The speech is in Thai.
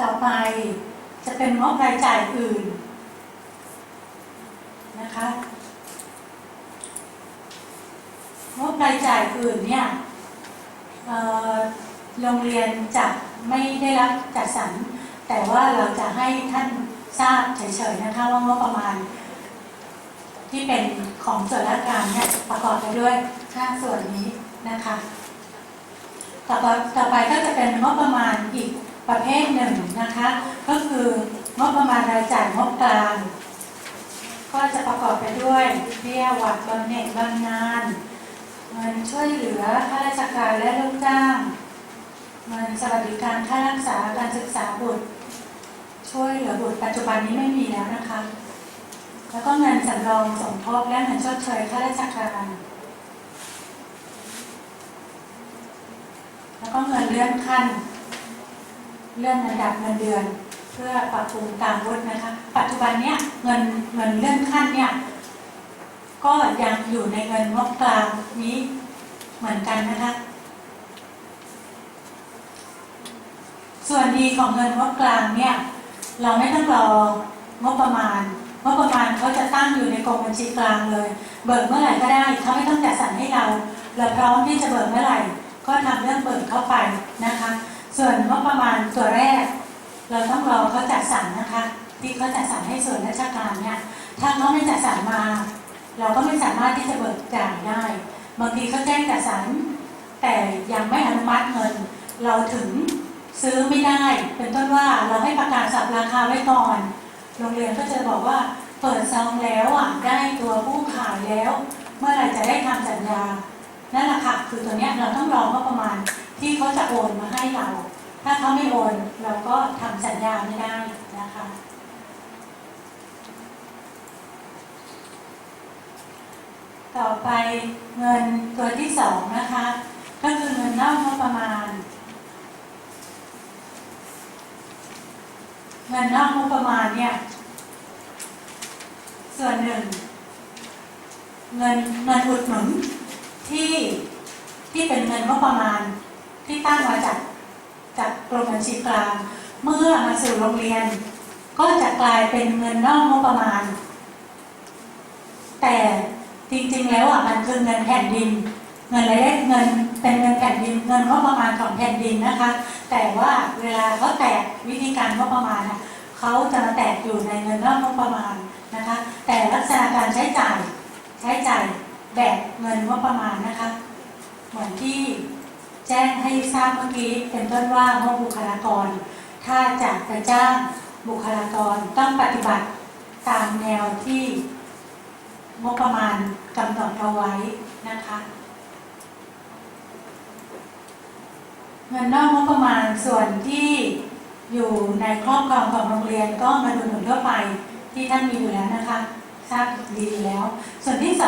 ต่อไปจะเป็นงบรายจ่ายอื่นนะคะงบรายจ่ายอื่นเนี่ยโรงเรียนจะไม่ได้รับจัดสรรแต่ว่าเราจะให้ท่านทราบเฉยๆนะคะว่างบประมาณ ที่เป็นของส่วนราชการเนี่ยประกอบไปด้วยห้าส่วนนี้นะคะ ต่อไปต่อไปก็จะเป็นงบประมาณอีก ประเภทหนึ่งนะคะ ก็คืองบประมาณรายจ่ายงบกลาง ก็จะประกอบไปด้วยเบี้ยหวัดบำเหน็จบำนาญเงินช่วยเหลือข้าราชการและลูกจ้างเงินสวัสดิการค่ารักษาการศึกษาบุตร ช่วยเหลือบุตรปัจจุบันนี้ไม่มีแล้วนะคะ แล้วก็เงินสำรองสมทบและเงินชดเชยข้าราชการแล้วก็เงินเลื่อนขั้น เลื่อนระดับเงินเดือน เพื่อปรับปรุงตามวุฒินะคะ ปัจจุบันเนี้ยเงินเงินเลื่อนขั้นเนี่ยก็ยังอยู่ในเงินงบกลางนี้เหมือนกันนะคะ ส่วนดีของเงินงบกลางเนี่ยเราไม่ต้องรองบประมาณงบประมาณเขาจะตั้งอยู่ในกรมบัญชีกลางเลย เบิกเมื่อไหร่ก็ได้เขาไม่ต้องจัดสรรให้เรา เราพร้อมที่จะเบิกเมื่อไหร่ ก็ทำเรื่องเบิกเข้าไป ส่วนงบประมาณตัวแรก เราต้องรอเขาจัดสรรนะคะ ที่เขาจัดสรรให้ส่วนราชการเนี่ยถ้าเขาไม่จัดสรรมา เราก็ไม่สามารถที่จะเบิกจ่ายได้บางทีเขาแจ้งจัดสรรแต่ยังไม่อนุมัติเงิน เราถึงซื้อไม่ได้ เป็นต้นว่าเราให้ประกาศสับราคาไว้ก่อน โรงเรียนก็จะบอกว่าเปิดซองแล้วอะได้ตัวผู้ขายแล้ว เมื่อไรจะได้ทำสัญญานั่นแหละค่ะคือตัวเนี้ยเราต้องรอเขาประมาณ ที่เขาจะโอนมาให้เรา ถ้าเขาไม่โอนเราก็ทำสัญญาไม่ได้นะคะ ต่อไปเงินตัวที่สองนะคะ ก็คือเงินนอกงบประมาณ เงินนอกงบประมาณเนี่ย ส่วนหนึ่งเงินเงินอุดหนุนที่ที่เป็นเงินงบประมาณ ที่ตั้งมาจากจากกรมบัญชีกลาง เมื่อมาสู่โรงเรียน ก็จะกลายเป็นเงินนอกงบประมาณ แต่จริงๆแล้วอะมันคือเงินแผ่นดิน เงินรายได้เงินเป็นเงินแผ่นดินเงินงบประมาณของแผ่นดินนะคะ แต่ว่าเวลาเขาแตกวิธีการงบประมาณอะเขาจะมาแตกอยู่ในเงินนอกงบประมาณนะคะ แต่ลักษณะการใช้จ่ายใช้จ่ายแบบเงินงบประมาณนะคะเหมือนที่ แจ้งให้ทราบเมื่อกี้เป็นต้นว่างบบุคลากร ถ้าจะไปจ้างบุคลากรต้องปฏิบัติตามแนวที่งบประมาณกำหนดเอาไว้นะคะเงินนอกงบประมาณส่วนที่อยู่ในครอบครองของโรงเรียนก็มาดูหนุนทั่วไปที่ท่านมีอยู่แล้วนะคะ ทราบดีอยู่แล้ว ส่วนที่ส